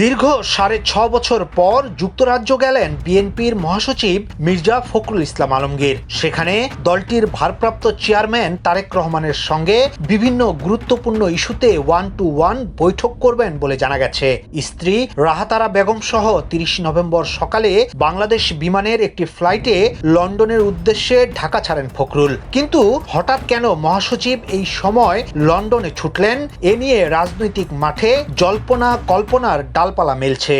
দীর্ঘ সাড়ে ছ বছর পর যুক্তরাজ্য গেলেন বিএনপির মহাসচিব মির্জা ফখরুল ইসলাম আলমগীর। সেখানে দলটির ভারপ্রাপ্ত চেয়ারম্যান তারেক রহমানের সঙ্গে বিভিন্ন গুরুত্বপূর্ণ ইস্যুতে ওয়ান টু ওয়ান বৈঠক করবেন বলে জানা গেছে। স্ত্রী রাহাতারা বেগম সহ তিরিশ নভেম্বর সকালে বাংলাদেশ বিমানের একটি ফ্লাইটে লন্ডনের উদ্দেশ্যে ঢাকা ছাড়েন ফখরুল। কিন্তু হঠাৎ কেন মহাসচিব এই সময় লন্ডনে ছুটলেন? এ নিয়ে রাজনৈতিক মাঠে জল্পনা কল্পনার ডালপালা মেলছে।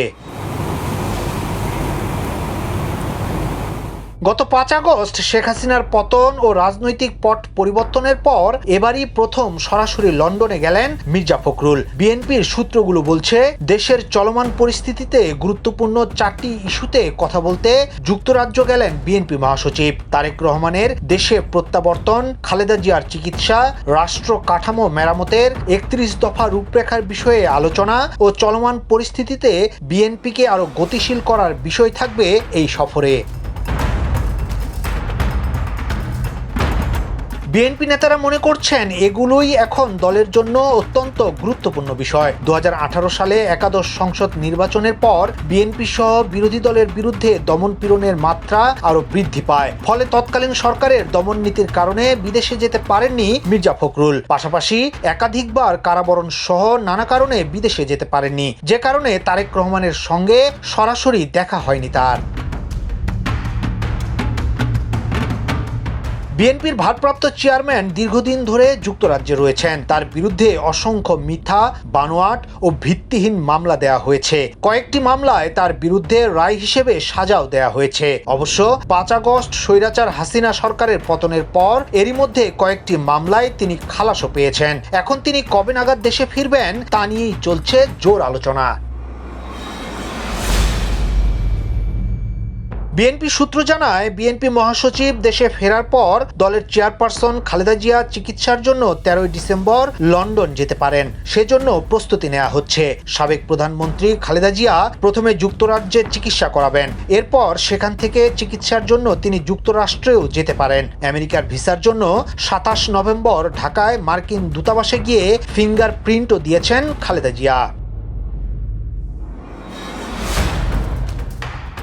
গত পাঁচ আগস্ট শেখ হাসিনার পতন ও রাজনৈতিক পট পরিবর্তনের পর এবারই প্রথম সরাসরি লন্ডনে গেলেন মির্জা ফখরুল। বিএনপির সূত্রগুলো বলছে, দেশের চলমান পরিস্থিতিতে গুরুত্বপূর্ণ চারটি ইস্যুতে কথা বলতে যুক্তরাজ্য গেলেন বিএনপি মহাসচিব। তারেক রহমানের দেশে প্রত্যাবর্তন, খালেদা জিয়ার চিকিৎসা, রাষ্ট্র কাঠামো মেরামতের একত্রিশ দফা রূপরেখার বিষয়ে আলোচনা ও চলমান পরিস্থিতিতে বিএনপিকে আরও গতিশীল করার বিষয় থাকবে এই সফরে। বিএনপি নেতারা মনে করছেন এগুলোই এখন দলের জন্য অত্যন্ত গুরুত্বপূর্ণ বিষয়। দু হাজার আঠারো সালে একাদশ সংসদ নির্বাচনের পর বিএনপি সহ বিরোধী দলের বিরুদ্ধে দমন পীড়নের মাত্রা আরও বৃদ্ধি পায়। ফলে তৎকালীন সরকারের দমন নীতির কারণে বিদেশে যেতে পারেননি মির্জা ফখরুল। পাশাপাশি একাধিকবার কারাবরণ সহ নানা কারণে বিদেশে যেতে পারেননি। যে কারণে তারেক রহমানের সঙ্গে সরাসরি দেখা হয়নি তার। বিএনপির ভারপ্রাপ্ত চেয়ারম্যান দীর্ঘদিন ধরে যুক্তরাজ্যে রয়েছেন। তার বিরুদ্ধে অসংখ্য মিথ্যা, বানোয়াট ও ভিত্তিহীন মামলা দেয়া হয়েছে। কয়েকটি মামলায় তার বিরুদ্ধে রায় হিসেবে সাজাও দেয়া হয়েছে। অবশ্য পাঁচ আগস্ট স্বৈরাচার হাসিনা সরকারের পতনের পর এরই মধ্যে কয়েকটি মামলায় তিনি খালাসও পেয়েছেন। এখন তিনি কবে নাগাদ দেশে ফিরবেন তা নিয়েই চলছে জোর আলোচনা। বিএনপি সূত্র জানায়, বিএনপি মহাসচিব দেশে ফেরার পর দলের চেয়ারপারসন খালেদা জিয়া চিকিৎসার জন্য তেরোই ডিসেম্বর লন্ডন যেতে পারেন। সেজন্য প্রস্তুতি নেওয়া হচ্ছে। সাবেক প্রধানমন্ত্রী খালেদা জিয়া প্রথমে যুক্তরাজ্যে চিকিৎসা করাবেন। এরপর সেখান থেকে চিকিৎসার জন্য তিনি যুক্তরাষ্ট্রেও যেতে পারেন। আমেরিকার ভিসার জন্য সাতাশ নভেম্বর ঢাকায় মার্কিন দূতাবাসে গিয়ে ফিঙ্গার প্রিন্টও দিয়েছেন খালেদা জিয়া।